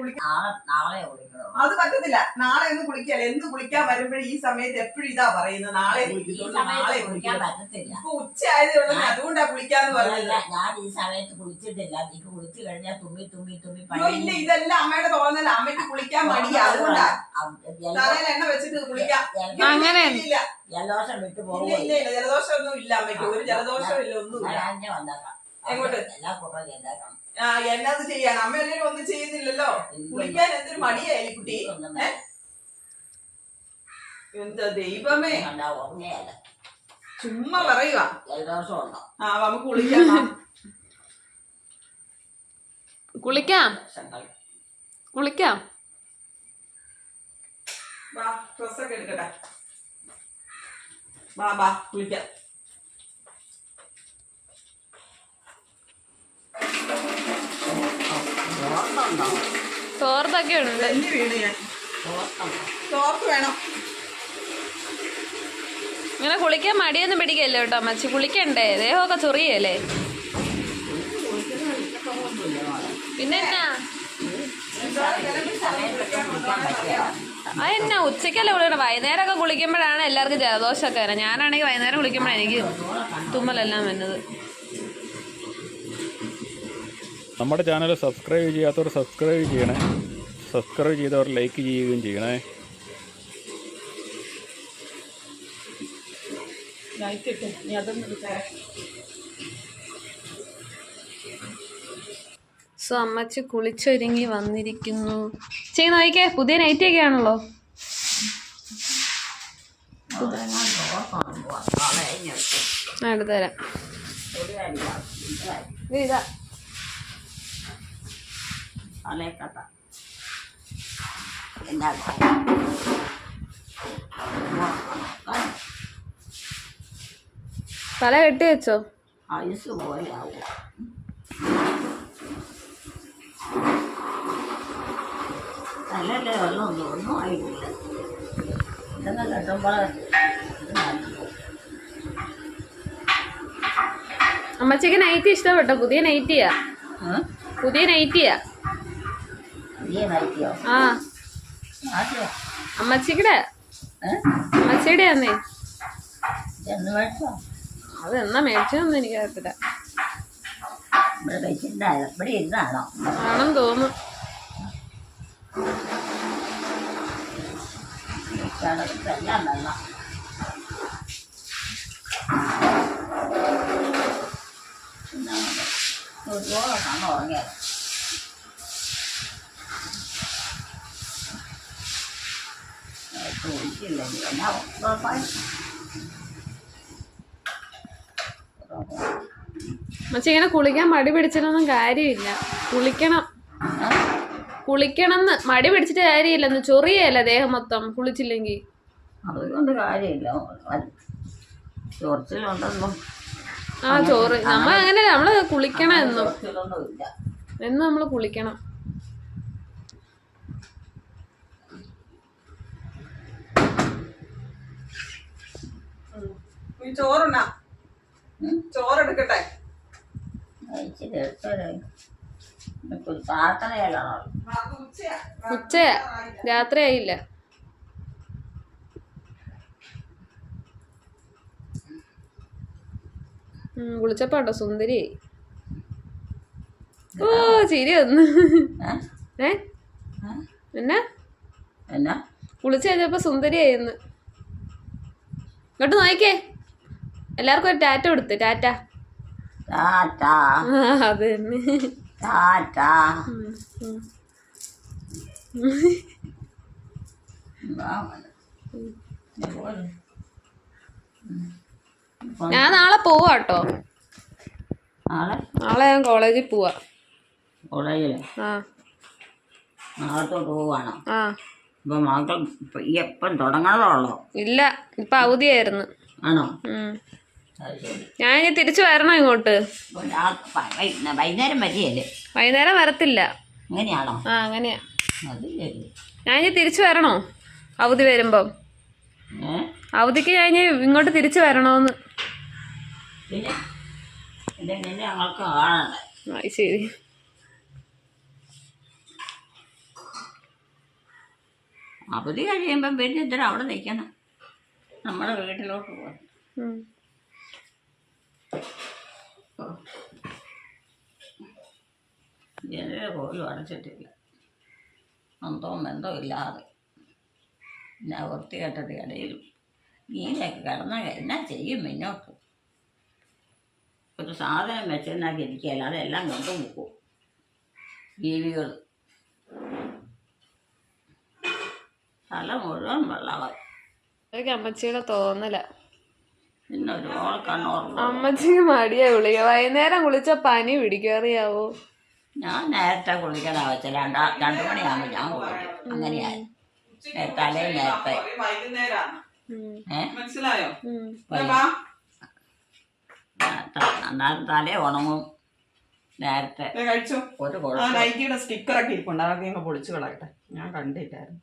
കുളിക്കാൻ നാളെ അത് പറ്റത്തില്ല. നാളെ ഒന്നും കുളിക്കാല്ല. എന്ന് കുളിക്കാൻ വരുമ്പോഴും ഈ സമയത്ത് എപ്പോഴും ഇതാ പറയുന്നത്. നാളെ കുളിക്കത്തുള്ളൂ നാളെ കുളിക്കാൻ പറ്റത്തില്ല. ഇപ്പൊ ഉള്ളൂ അതുകൊണ്ടാ കുളിക്കാന്ന് പറഞ്ഞില്ല ഞാൻ ഈ സമയത്ത് കുളിച്ചിട്ടില്ല. നീ കുളിച്ചു കഴിഞ്ഞാൽ തുമ്മി തുമ്മി തുമ്മി ഇല്ല ഇതെല്ലാം അമ്മയുടെ തോന്നല. അമ്മയ്ക്ക് കുളിക്കാൻ മടിയാ. അതുകൊണ്ടാ. തലയിൽ എണ്ണ വെച്ചിട്ട് കുളിക്കാം. അങ്ങനെ. ഇല്ല. ജലദോഷം വിട്ടു പോകും ഇല്ല ഇല്ല. ജലദോഷം ഒന്നും ഇല്ല അമ്മയ്ക്ക്. ഒരു ജലദോഷം ഇല്ല ഒന്നും ഇല്ല വന്നേക്കാം. എങ്ങോട്ട്? എല്ലാ കുറവ് ചെയ്തേക്കാം ആ എന്നത് ചെയ്യാൻ? അമ്മ എല്ലാവരും ഒന്നും ചെയ്യുന്നില്ലല്ലോ? കുളിക്കാൻ എന്തൊരു മടിയായി കുട്ടി? എന്താ ദൈവമേ? ചുമ്മാ പറയുക ആ നമുക്ക് കുളിക്കാം. കുളിക്കാം? കുളിക്കാം? വാ ഡ്രസ്സൊക്കെ എടുക്കട്ടെ. വാ വാ കുളിക്കാം. തോർത്തൊക്കെ ഉണ്ട് ഇങ്ങനെ കുളിക്കാൻ മടിയൊന്നും പിടിക്കല്ലേ കേട്ടോ അമ്മച്ചി? കുളിക്കണ്ടേ? ദേഹമൊക്കെ ചൊറിയല്ലേ? പിന്നെ എന്നാ അതെന്നാ? ഉച്ചക്കല്ലേ കുളിക്കണം? വൈകുന്നേരമൊക്കെ കുളിക്കുമ്പോഴാണ് എല്ലാവർക്കും ജലദോഷമൊക്കെ വരാം ഞാനാണെങ്കിൽ വൈകുന്നേരം കുളിക്കുമ്പോഴാണ് എനിക്ക് തുമ്മലെല്ലാം വരുന്നത്. നമ്മുടെ ചാനൽ സബ്സ്ക്രൈബ് ചെയ്യാത്തവർ സബ്സ്ക്രൈബ് ചെയ്യണേ. സബ്സ്ക്രൈബ് ചെയ്തവർ ലൈക്ക് ചെയ്യുകയും ചെയ്യണേ. സോ അമ്മച്ചി കുളിച്ചൊരുങ്ങി വന്നിരിക്കുന്നു. ചെയ്ത് നോക്കിക്കേ. പുതിയ നൈറ്റി ഒക്കെ ആണല്ലോ. അടുത്തരാം എടുത്ത് ഇതാ തലക്കട്ട തല കെട്ടി വെച്ചോ? ഐസ് പോലെ ആവോ. തലല്ലേ വെള്ളം ഒന്നും ആയിട്ടില്ല. ഇതൊക്കെ കെട്ടുമ്പോൾ അമ്മച്ചിക്ക് നൈറ്റി ഇഷ്ടപ്പെട്ടോ? പുതിയ നൈറ്റിയാ പുതിയ നൈറ്റിയാ ആ. ആദ്യം അമ്മച്ചിയുടെ മേടിച്ചോ അത് എന്നാ മേടിച്ചതൊന്നും എനിക്ക് അറിയത്തില്ല ഇവിടെ വെച്ചിട്ടുണ്ടായോ ഇവിടെ ഇരുന്നാണോ ആണെന്ന് തോന്നുന്നു. ഒരുപാട് ഉറങ്ങിയത് ഒഴിച്ചില്ലെങ്കിൽ എന്നാ ഉറപ്പായി അമ്മച്ചി ഇങ്ങനെ കുളിക്കാൻ മടി പിടിച്ചിട്ടൊന്നും കാര്യമില്ല. കുളിക്കണം. കുളിക്കണമെന്ന് മടി പിടിച്ചിട്ട് കാര്യമില്ലെന്ന് ചൊറിയല്ല ദേഹം മൊത്തം കുളിച്ചില്ലെങ്കിൽ. അതുകൊണ്ട് കാര്യമില്ല. ചൊറിച്ചിലുണ്ടെന്നും. ആ ചോറ് നമ്മൾ അങ്ങനെ നമ്മൾ കുളിക്കണം എന്നും എന്നും നമ്മൾ കുളിക്കണം. നീ ചോറുണ്ണാ. ചോറെടുക്കട്ടെ. ഉച്ചയാ. രാത്രിയായില്ല. ഉം, സുന്ദരി? സുന്ദരിയായി ഓ ചിരി വന്നു. ഏ? എന്നാ? എന്നാ? കുളിച്ച് കഴിഞ്ഞപ്പോ സുന്ദരിയായിരുന്നു ഇങ്ങോട്ട് നോക്കിക്കേ. എല്ലാവർക്കും ഒരു ടാറ്റ കൊടുത്ത് ടാറ്റ ടാറ്റ അത് തന്നെ. ടാറ്റാ ഞാൻ നാളെ പോവാ കേട്ടോ നാളെ? നാളെ ഞാൻ കോളേജിൽ പോവാ. കോളേജിൽ ആ. നാളത്തോട്ട് പോവാണോ? ആ. ഇപ്പൊ മക്കൾ എപ്പം തുടങ്ങണതേ ഇല്ല ഇപ്പൊ അവധിയായിരുന്നു. ആണോ? ഞാൻ ഇനി തിരിച്ചു വരണോ ഇങ്ങോട്ട്. വൈകുന്നേരം വരികയല്ലേ വൈകുന്നേരം വരത്തില്ല. അങ്ങനെയാണോ? ആ അങ്ങനെയാ. ഞാൻ ഇനി തിരിച്ചു വരണോ? അവധി വരുമ്പം. അവധിക്ക് ഞാൻ ഇനി ഇങ്ങോട്ട് തിരിച്ചു വരണോന്ന്. ശരി. അവധി കഴിയുമ്പം പിന്നെ എന്തിനാ അവിടെ നിൽക്കണം നമ്മുടെ വീട്ടിലോട്ട് പോകാം ഉം. ജനൽ പോലും അടച്ചിട്ടില്ല. അന്തവും ബന്ധവും ഇല്ലാതെ പിന്നെ വൃത്തികെട്ടത് ഇടയിലും ഇങ്ങനെയൊക്കെ കിടന്നാൽ എന്നാ ചെയ്യും മുന്നോട്ട്? ഒരു സാധനം വെച്ചെന്നാക്കി ഇരിക്കുകയല്ല അതെല്ലാം കൊണ്ടുപോകും ജീവികൾ. തല മുഴുവൻ വെള്ളമായി അതൊക്കെ അമ്മച്ചിയുടെ തോന്നല. അമ്മച്ചിക്ക് മടിയാ കുളിക്ക വൈകുന്നേരം കുളിച്ച പനി പിടിക്കും അറിയാവോ ഞാൻ നേരത്തെ കുളിക്കണ വെച്ച രണ്ടാ രണ്ടു മണിയാകുമ്പോ ഞാൻ കുളിക്കും. അങ്ങനെയായി. തലേ നേരത്തെ. ഉം. മനസ്സിലായോ. അന്നാലും തലേ ഉണങ്ങും. നേരത്തെ. കഴിച്ചോ. ഒരു നൈറ്റിയുടെ സ്റ്റിക്കറൊക്കെ ഇരിപ്പുണ്ട്. അതൊക്കെ ഇങ്ങ് പൊളിച്ചു കളയട്ടെ. ഞാൻ കണ്ടില്ലായിരുന്നു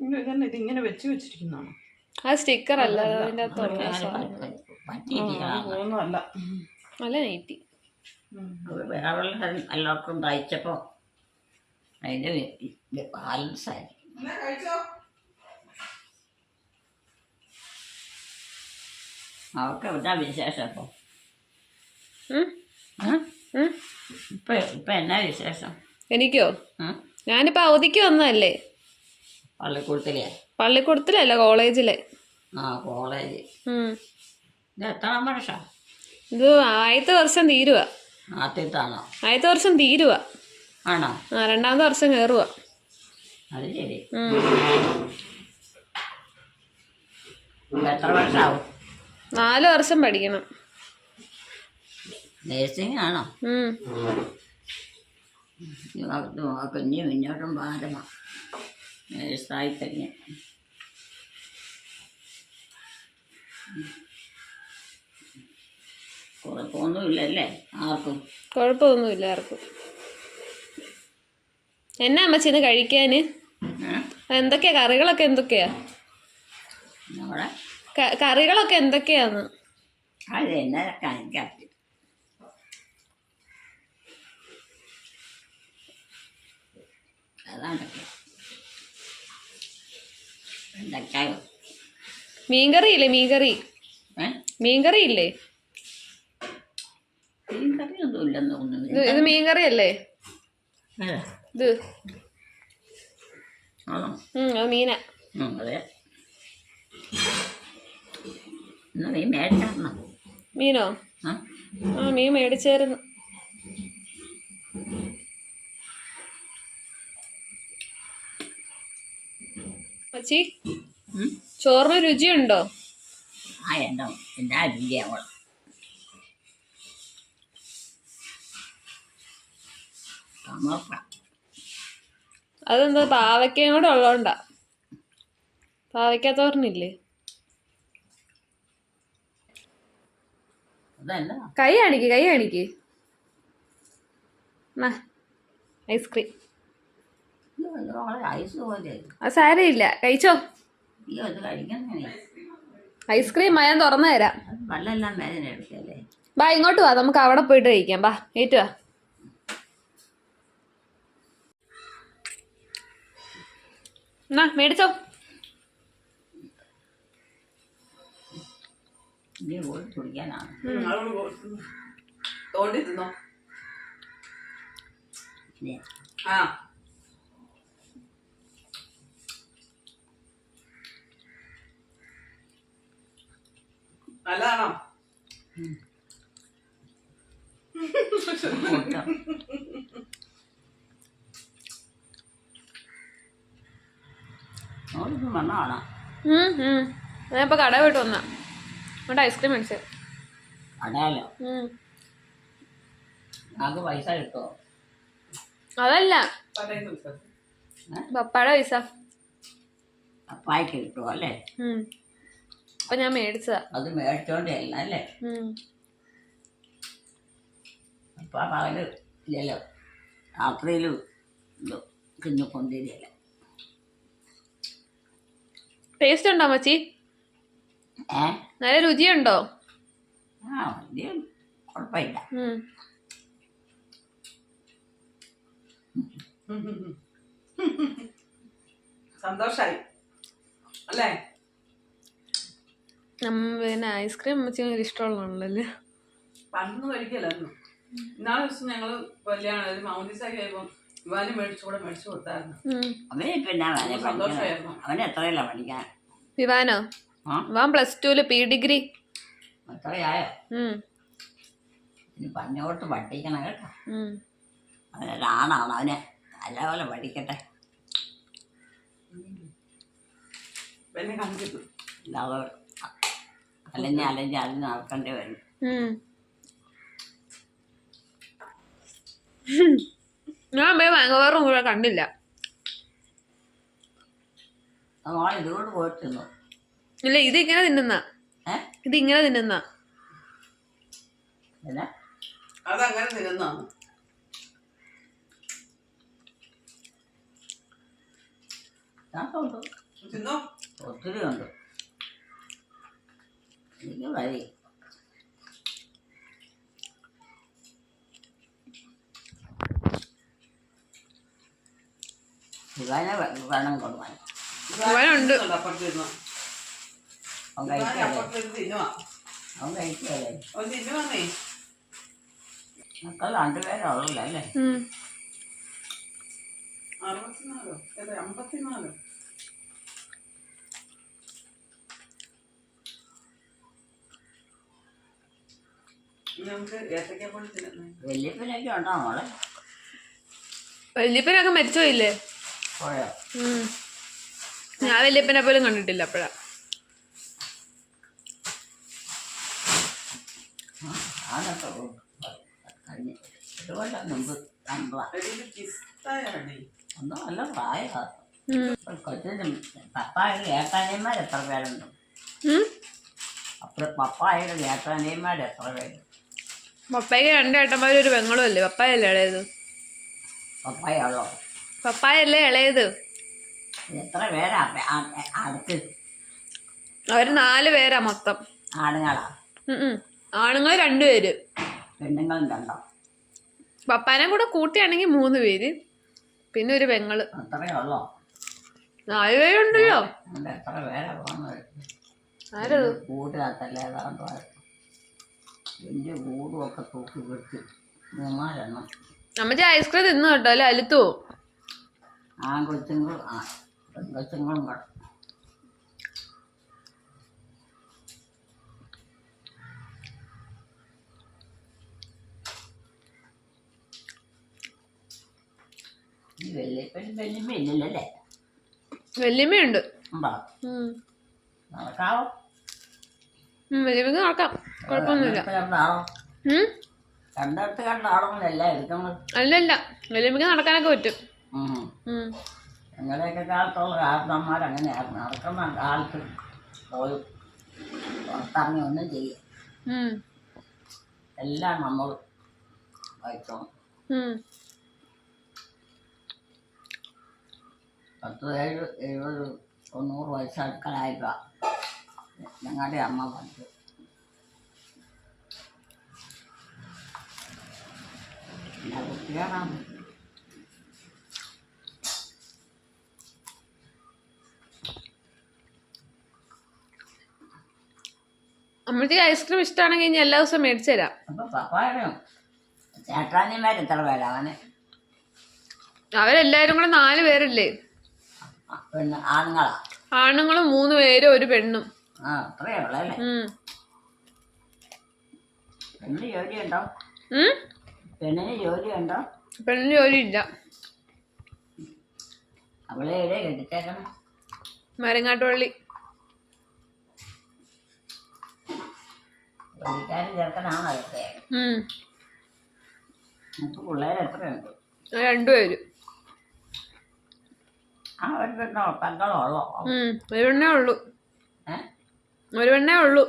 ഇത് ഇതിങ്ങനെ വെച്ച് വെച്ചിരിക്കുന്നതാണോ? ആ സ്റ്റിക്കർ അല്ല അതിന്റെ അകത്തുള്ള നല്ല നൈറ്റി. വേറെ എല്ലാവർക്കും തയ്ച്ചപ്പോൾ അതിന്റെ ബാലൻസ് ആയി. കഴിച്ചോ? അവർക്ക് എന്താ വിശേഷം ഇപ്പോൾ ഇപ്പൊ? ഇപ്പം ഇപ്പം എന്നാ വിശേഷം? എനിക്കോ? ഞാനിപ്പോ അവധിക്ക് വന്നതല്ലേ? പള്ളിക്കൂടത്തിലെ? പള്ളിക്കൂടത്തിലല്ല കോളേജിലെ. ആ കോളേജ്. ഇത് എത്രാം വർഷം? ഇത് ആദ്യത്തെ വർഷം തീരുക ആദ്യത്താണോ? ആദ്യത്തെ വർഷം തീരുക ആണോ? ആ രണ്ടാമത്തെ വർഷം കയറുക അത് ശരി. എത്ര വർഷമാവും നാല് വർഷം പഠിക്കണം. നേഴ്സിംഗ് ആണോ? കുഞ്ഞു മുന്നോട്ടും ഭാരമാണ് കഴിഞ്ഞ് കുഴപ്പമൊന്നുമില്ലല്ലേ ആർക്കും? കുഴപ്പമൊന്നുമില്ല ആർക്കും. എന്നാ അമ്മച്ചിന്ന് കഴിക്കാന് ഏ? എന്തൊക്കെയാ? കറികളൊക്കെ എന്തൊക്കെയാ? കറികളൊക്കെ എന്തൊക്കെയാന്ന്? അത് മീൻകറി? ഇല്ലേ മീൻകറി മീൻകറി ഇല്ലേ ഇത് മീൻകറി അല്ലേ ഇത്. മീന. മീനാ? ആ മീൻ മേടിച്ചായിരുന്നു. അച്ചി? ചോറിന് രുചിയുണ്ടോ? ആ എന്തോ എന്താ രുചിയാവണം സമോസ. അതെന്താ പാവയ്ക്കയും കൂടെ ഉള്ളതുകൊണ്ടാ പാവയ്ക്കാത്തോറിനില്ലേ അതല്ല കൈ കാണിക്ക് കൈ കാണിക്ക്. ഐസ്ക്രീം. ഐസ് പോലെ അത് സാരമില്ല. കഴിച്ചോ? ഈ ഒന്ന് കഴിക്കണേ ഐസ്ക്രീം ഞാൻ തുറന്നു തരാം. അത് വെള്ളമെല്ലാം വേദന എടുക്കല്ലേ ബാ ഇങ്ങോട്ട് വാ. നമുക്ക് അവിടെ പോയിട്ട് കഴിക്കാം. ബാ ഏറ്റു വാ. എന്നാ മേടിച്ചോ? നീ പോയി കുടിക്കാനാണ്. തോണ്ടി തിന്നോ? ഇല്ലേ? ആ. നല്ലതാണോ. ഞാൻ ഇപ്പൊ കട പോയിട്ട് വന്ന. എന്നിട്ട് ഐസ്ക്രീം മേടിച്ചു. പൈസ അതല്ല. പപ്പാടെ പൈസ. അപ്പായ്ക്ക് കിട്ടുമോ അല്ലേ. അപ്പൊ ഞാൻ മേടിച്ചതാ. അത് മേടിച്ചോണ്ടേ അല്ല? അല്ലേ അപ്പൊ പകൽ ഇല്ലല്ലോ. രാത്രിയിലും കിഞ്ഞു കൊണ്ടിരിക്കല്ല ടേസ്റ്റ് ഉണ്ടോ മച്ചി? നല്ല രുചിയുണ്ടോ? ആ വലിയ കുഴപ്പമില്ല. സന്തോഷായി. അല്ലേ? പിന്നെ ഐസ്ക്രീം അമ്മച്ചി ഭയങ്കര ഇഷ്ടമുള്ളതാണല്ലോ. പണ്ടൊന്നും കഴിക്കലായിരുന്നു ഇന്നാളെ ദിവസം ഞങ്ങൾ കല്യാണം ഒരു ആയപ്പോ ഇവാനും മേടിച്ചു കൂടെ മേടിച്ചു കൊടുത്തായിരുന്നു. അവനെ പിന്നെ അവനെ സന്തോഷമായിരുന്നു. അവനെ എത്രയല്ല പഠിക്കാൻ? വിവാനോ ആ? വിവാൻ പ്ലസ് ടുൽ പി ഡിഗ്രി. പറഞ്ഞോട്ട് പഠിക്കണം കേട്ടോ. അവനൊരാണാണ് അവനെ നല്ലപോലെ പഠിക്കട്ടെ. കണ്ടിട്ടു. അലഞ്ഞ് അല്ലെങ്കിൽ അത് നടക്കേണ്ടി വരും. ഞാൻ പോയി കൂടെ കണ്ടില്ല. മോളെ ഇതുകൊണ്ട് പോയിട്ടിരുന്നു? ഇല്ല ഇത് ഇങ്ങനെ തിന്നുന്ന. ഏ? ഇത് ഇങ്ങനെ തിന്നുന്ന. അതങ്ങനെ ഒത്തിരി ഉണ്ട്. എനിക്ക് മതി ഇവനെ വേണം കൊടുക്കാൻ ഇവാനുണ്ട്. അവൻ കഴിക്കല്ലേ മക്കൾ രണ്ടുപേരുള്ളല്ലോ അല്ലേ. അറുപത്തിനാലോ? അമ്പത്തിനാലോ? നമുക്ക് ഏത്തക്കാപ്പൊടി തിന്നേ. വല്യപ്പനൊക്കെ ഉണ്ടോ മോളെ? വല്യപ്പനൊക്കെ മരിച്ചുപോയില്ലേ പോയോ? ഉം. ഞാൻ വല്യപ്പനെ പോലും കണ്ടിട്ടില്ല അപ്പഴാ. ആണൊക്കെ കഴിഞ്ഞ്. ഒന്നും നല്ല പ്രായമാണ്. കൊച്ചിന് പപ്പായുടെ ഏട്ടാനിയന്മാർ എത്ര പേരുണ്ട്? ഉം? അപ്പോൾ പപ്പായുടെ ഏട്ടാനിയന്മാർ എത്ര പേര് പപ്പായ്ക്ക് രണ്ട് ഏട്ടന്മാരും ഒരു പെങ്ങളും അല്ലേ? പപ്പായല്ലേ ഇളയത്? പപ്പായുള്ളോ പപ്പായല്ലേ ഇളയത്? എത്ര പേരാ? അടുത്ത് അവർ നാല് പേരാ മൊത്തം. ആണുങ്ങളാ. ആണുങ്ങൾ രണ്ടുപേര് പെണ്ണുങ്ങളും രണ്ടോ പപ്പാനെ കൂടെ കൂട്ടിയാണെങ്കിൽ മൂന്ന് പേര്. പിന്നെ ഒരു പെങ്ങൾ. അത്രയേ ഉള്ളോ നാല് പേരുണ്ടല്ലോ. എത്ര പേരാ പോകുന്നത് ഏതാണ്ട് വലിയ കൂടും ഒക്കെ തൂക്കി പിടിച്ച് മൂന്നാലെണ്ണം അമ്മച്ചി ഐസ്ക്രീം തിന്നു കേട്ടോ? അല്ലെ അലുത്തു? പോവും. ആൺകൊച്ചുങ്ങളും ആ പെൺകൊച്ചുങ്ങളും. നടക്കാവോ? നോക്കാം കുഴപ്പമൊന്നുമില്ല. അല്ലല്ല. വല്യമ്മക്ക് നടക്കാനൊക്കെ പറ്റും. ഉം. ഉം. ഞങ്ങളുടെയൊക്കെ കാലത്തുള്ള കാരണന്മാർ അങ്ങനെയായിരുന്നു. നടക്കുന്ന കാലത്ത് പോയി പുറത്തിറങ്ങി ഒന്നും ചെയ്യും. എല്ലാം നമ്മൾ വായിച്ചോ ഉം. പത്ത് ഏഴ് എഴുപത് തൊണ്ണൂറ് വയസ്സടുക്കലായപ്പോൾ ഞങ്ങളുടെ അമ്മ പഠിച്ചു കുട്ടികളാണ് ഐസ്ക്രീം ഇഷ്ടമാണെങ്കിൽ ഇനി എല്ലാ ദിവസവും മേടിച്ചു തരാം. അവരെല്ലാരും കൂടെ നാല് പേരല്ലേ? ആണുങ്ങളാ? മൂന്ന് പേരും ഒരു പെണ്ണും. ജോലിയുണ്ടോ? ഉം? പെണ്ണിന് ജോലിയുണ്ടോ പെണ്ണിന് ജോലി ഇല്ല അവളെ എവിടെ? കെട്ടിച്ചേക്കണം മരങ്ങാട്ടുപള്ളി. ജോലിക്കാരൻ ചെറുക്കനാണോ അതൊക്കെ. നമുക്ക് പിള്ളേർ എത്രയുണ്ട്? രണ്ടുപേര്. ആ ഒരു പെണ്ണോ പെങ്ങളോ ഉള്ളോ. ഒരു പെണ്ണേ ഉള്ളൂ. ഒരു പെണ്ണേ ഉള്ളൂ.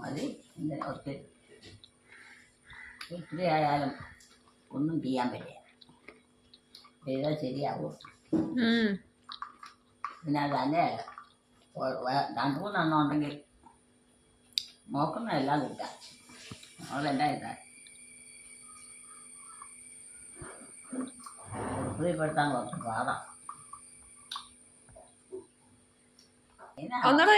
മതി. ഒത്തിരി ആയാലും ഒന്നും ചെയ്യാൻ പറ്റില്ല. ചെയ്താൽ ശരിയാവും. പിന്നെ അത് വേ- രണ്ട് മൂന്നെണ്ണം ഉണ്ടെങ്കിൽ നോക്കുന്നതെല്ലാം കിട്ടാം അവളെല്ലാം ഇതാ. ഉപയോഗപ്പെടുത്താൻ കുറച്ച് പാടാം. ഒന്നുകൂടെ